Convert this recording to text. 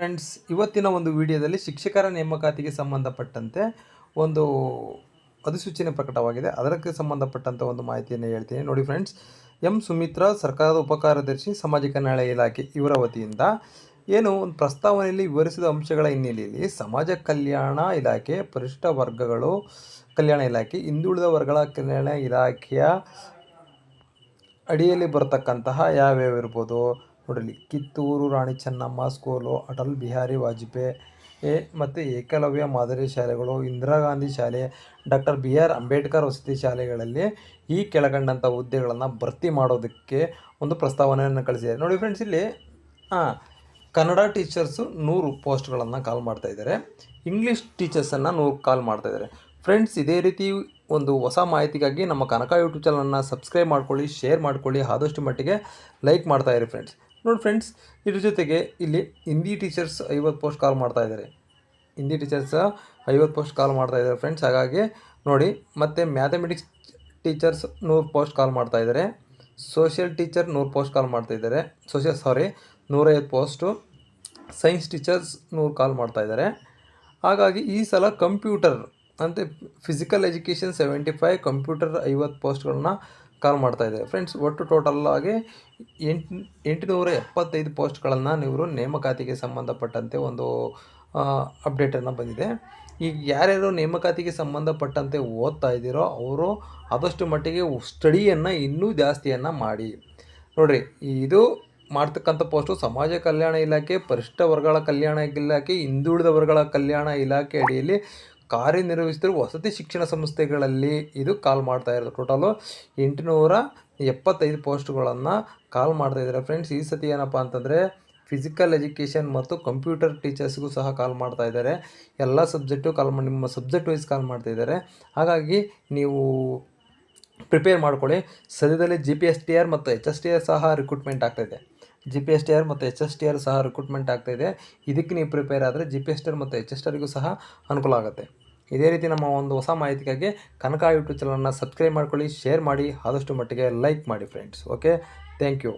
Friends ಇವತ್ತಿನ ಒಂದು ವಿಡಿಯೋದಲ್ಲಿ ಶಿಕ್ಷಕರ ನೇಮಕಾತಿಗೆ ಸಂಬಂಧಪಟ್ಟಂತೆ ಒಂದು ಅಧಿಸೂಚನೆ ಪ್ರಕಟವಾಗಿದೆ. ಅದಕ್ಕೆ ಸಂಬಂಧಪಟ್ಟಂಥ ಒಂದು ಮಾಹಿತಿಯನ್ನು ಹೇಳ್ತೀನಿ. ನೋಡಿ ಫ್ರೆಂಡ್ಸ್ ಎಂ ಸುಮಿತ್ರಾ, ಸರ್ಕಾರದ ಉಪಕಾರ್ಯದರ್ಶಿ ಸಾಮಾಜಿಕ ನ್ಯಾಯ ಇಲಾಖೆ ಇವರ ವತಿಯಿಂದ ಏನು ಒಂದು ಪ್ರಸ್ತಾವನೆಯಲ್ಲಿ ವಿವರಿಸಿದ ಅಂಶಗಳ ಹಿನ್ನೆಲೆಯಲ್ಲಿ ಸಮಾಜ ಕಲ್ಯಾಣ ಇಲಾಖೆ, ಪರಿಷ್ಠ ವರ್ಗಗಳು, ಕಲ್ಯಾಣ ಇಲಾಖೆ, ಹಿಂದುಳಿದ ವರ್ಗಗಳ ಕಲ್ಯಾಣ ಇಲಾಖೆಯ ಅಡಿಯಲ್ಲಿ ಬರತಕ್ಕಂತಹ ಯಾವ್ಯಾವ ಇರ್ಬೋದು? ನೋಡಲಿ ಕಿತ್ತೂರು, ರಾಣಿ ಚೆನ್ನಮ್ಮ, ಸ್ಕೂಲು, ಅಟಲ್ ಬಿಹಾರಿ ವಾಜಪೇಯಿ ಮತ್ತು ಏಕಲವ್ಯ ಮಾದರಿ ಶಾಲೆಗಳು, ಇಂದಿರಾ ಗಾಂಧಿ ಶಾಲೆ, ಡಾಕ್ಟರ್ ಬಿ ಆರ್ ಅಂಬೇಡ್ಕರ್ ವಸತಿ ಶಾಲೆಗಳಲ್ಲಿ ಈ ಕೆಳಕಂಡಂಥ ಹುದ್ದೆಗಳನ್ನು ಭರ್ತಿ ಮಾಡೋದಕ್ಕೆ ಒಂದು ಪ್ರಸ್ತಾವನೆಯನ್ನು ಕಳಿಸಿದ್ದಾರೆ. ನೋಡಿ ಫ್ರೆಂಡ್ಸ್ ಇಲ್ಲಿ ಹಾಂ ಕನ್ನಡ ಟೀಚರ್ಸು ನೂರು ಪೋಸ್ಟ್ಗಳನ್ನು ಕಾಲ್ ಮಾಡ್ತಾ ಇದ್ದಾರೆ. ಇಂಗ್ಲೀಷ್ ಟೀಚರ್ಸನ್ನು ನೂರು ಕಾಲ್ ಮಾಡ್ತಾ ಇದ್ದಾರೆ. ಫ್ರೆಂಡ್ಸ್ ಇದೇ ರೀತಿ ಒಂದು ಹೊಸ ಮಾಹಿತಿಗಾಗಿ ನಮ್ಮ ಕನಕ ಯೂಟ್ಯೂಬ್ ಚಾನಲನ್ನು ಸಬ್ಸ್ಕ್ರೈಬ್ ಮಾಡ್ಕೊಳ್ಳಿ ಶೇರ್ ಮಾಡ್ಕೊಳ್ಳಿ, ಆದಷ್ಟು ಮಟ್ಟಿಗೆ ಲೈಕ್ ಮಾಡ್ತಾ ಫ್ರೆಂಡ್ಸ್ ನೋಡಿ ಫ್ರೆಂಡ್ಸ್ ಇದ್ರ ಜೊತೆಗೆ ಇಲ್ಲಿ ಹಿಂದಿ ಟೀಚರ್ಸ್ ಐವತ್ತು ಪೋಸ್ಟ್ ಕಾಲ್ ಮಾಡ್ತಾ ಇದ್ದಾರೆ. ಹಿಂದಿ ಟೀಚರ್ಸ್ ಐವತ್ತು ಪೋಸ್ಟ್ ಕಾಲ್ ಮಾಡ್ತಾ ಇದ್ದಾರೆ ಫ್ರೆಂಡ್ಸ್ ಹಾಗಾಗಿ ನೋಡಿ, ಮತ್ತು ಮ್ಯಾಥಮೆಟಿಕ್ಸ್ ಟೀಚರ್ಸ್ ನೂರು ಪೋಸ್ಟ್ ಕಾಲ್ ಮಾಡ್ತಾ ಇದ್ದಾರೆ. ಸೋಷಿಯಲ್ ಟೀಚರ್ ನೂರು ಪೋಸ್ಟ್ ಕಾಲ್ ಮಾಡ್ತಾ ಇದ್ದಾರೆ. ಸೋಷಿಯಲ್ ಸಾರಿ ನೂರೈವತ್ತು ಪೋಸ್ಟು ಸೈನ್ಸ್ ಟೀಚರ್ಸ್ ನೂರು ಕಾಲ್ ಮಾಡ್ತಾ ಇದ್ದಾರೆ. ಹಾಗಾಗಿ ಈ ಸಲ ಕಂಪ್ಯೂಟರ್ ಅಂದರೆ physical education seventy five computer ಐವತ್ತು ಪೋಸ್ಟ್ಗಳನ್ನ ಕಾಲ್ ಮಾಡ್ತಾ ಇದೆ. ಫ್ರೆಂಡ್ಸ್ ಒಟ್ಟು ಟೋಟಲ್ ಆಗಿ ಎಂಟು, ಎಂಟುನೂರ ಎಪ್ಪತ್ತೈದು ಪೋಸ್ಟ್ಗಳನ್ನು ನೀವು ನೇಮಕಾತಿಗೆ ಸಂಬಂಧಪಟ್ಟಂತೆ ಒಂದು ಅಪ್ಡೇಟನ್ನು ಬಂದಿದೆ. ಈಗ ಯಾರ್ಯಾರು ನೇಮಕಾತಿಗೆ ಸಂಬಂಧಪಟ್ಟಂತೆ ಓದ್ತಾ ಇದ್ದೀರೋ ಅವರು ಆದಷ್ಟು ಮಟ್ಟಿಗೆ ಸ್ಟಡಿಯನ್ನು ಇನ್ನೂ ಜಾಸ್ತಿಯನ್ನು ಮಾಡಿ. ನೋಡಿರಿ, ಇದು ಮಾಡ್ತಕ್ಕಂಥ ಪೋಸ್ಟು ಸಮಾಜ ಕಲ್ಯಾಣ ಇಲಾಖೆ, ಪರಿಷ್ಠ ವರ್ಗಗಳ ಕಲ್ಯಾಣ ಇಲಾಖೆ ಹಿಂದುಳಿದ ವರ್ಗಗಳ ಕಲ್ಯಾಣ ಇಲಾಖೆ ಅಡಿಯಲ್ಲಿ ಕಾರ್ಯನಿರ್ವಹಿಸ್ತಿರುವ ವಸತಿ ಶಿಕ್ಷಣ ಸಂಸ್ಥೆಗಳಲ್ಲಿ ಇದು ಕಾಲ್ ಮಾಡ್ತಾ ಇರೋದು. ಟೋಟಲು ಎಂಟುನೂರ ಎಪ್ಪತ್ತೈದು ಪೋಸ್ಟ್ಗಳನ್ನು ಕಾಲ್ ಮಾಡ್ತಾ ಇದ್ದಾರೆ. ಫ್ರೆಂಡ್ಸ್ ಈ ಸತಿ ಏನಪ್ಪ ಅಂತಂದರೆ ಫಿಸಿಕಲ್ ಎಜುಕೇಷನ್ ಮತ್ತು ಕಂಪ್ಯೂಟರ್ ಟೀಚರ್ಸ್ಗೂ ಸಹ ಕಾಲ್ ಮಾಡ್ತಾ ಇದ್ದಾರೆ. ಎಲ್ಲ ಸಬ್ಜೆಕ್ಟು ಕಾಲ್ ಮಾಡಿ ನಿಮ್ಮ ಸಬ್ಜೆಕ್ಟ್ ವೈಸ್ ಕಾಲ್ ಮಾಡ್ತಾ ಇದ್ದಾರೆ. ಹಾಗಾಗಿ ನೀವು ಪ್ರಿಪೇರ್ ಮಾಡ್ಕೊಳ್ಳಿ. ಸದ್ಯದಲ್ಲಿ G P S T R ಮತ್ತು ಎಚ್ ಎಸ್ ಟಿ ಆರ್ ಸಹ ರಿಕ್ರೂಟ್ಮೆಂಟ್ ಆಗ್ತಾಯಿದೆ G P S T R ಮತ್ತು ಎಚ್ ಎಸ್ ಟಿ ಆರ್ ಸಹ ರಿಕ್ರೂಟ್ಮೆಂಟ್ ಆಗ್ತಾಯಿದೆ ಇದಕ್ಕೆ ನೀವು ಪ್ರಿಪೇರ್ ಆದರೆ G P S T R ಮತ್ತು ಎಚ್ ಎಸ್ ಟಿ ಆರ್ಗೂ ಸಹ ಅನುಕೂಲ ಆಗುತ್ತೆ. ಇದೇ ರೀತಿ ನಮ್ಮ ಒಂದು ಹೊಸ ಮಾಹಿತಿಗಾಗಿ ಕನಕ ಯೂಟ್ಯೂಬ್ ಚಾನಲನ್ನು ಸಬ್ಸ್ಕ್ರೈಬ್ ಮಾಡ್ಕೊಳ್ಳಿ ಶೇರ್ ಮಾಡಿ, ಆದಷ್ಟು ಮಟ್ಟಿಗೆ ಲೈಕ್ ಮಾಡಿ ಫ್ರೆಂಡ್ಸ್ ಓಕೆ ಥ್ಯಾಂಕ್ ಯು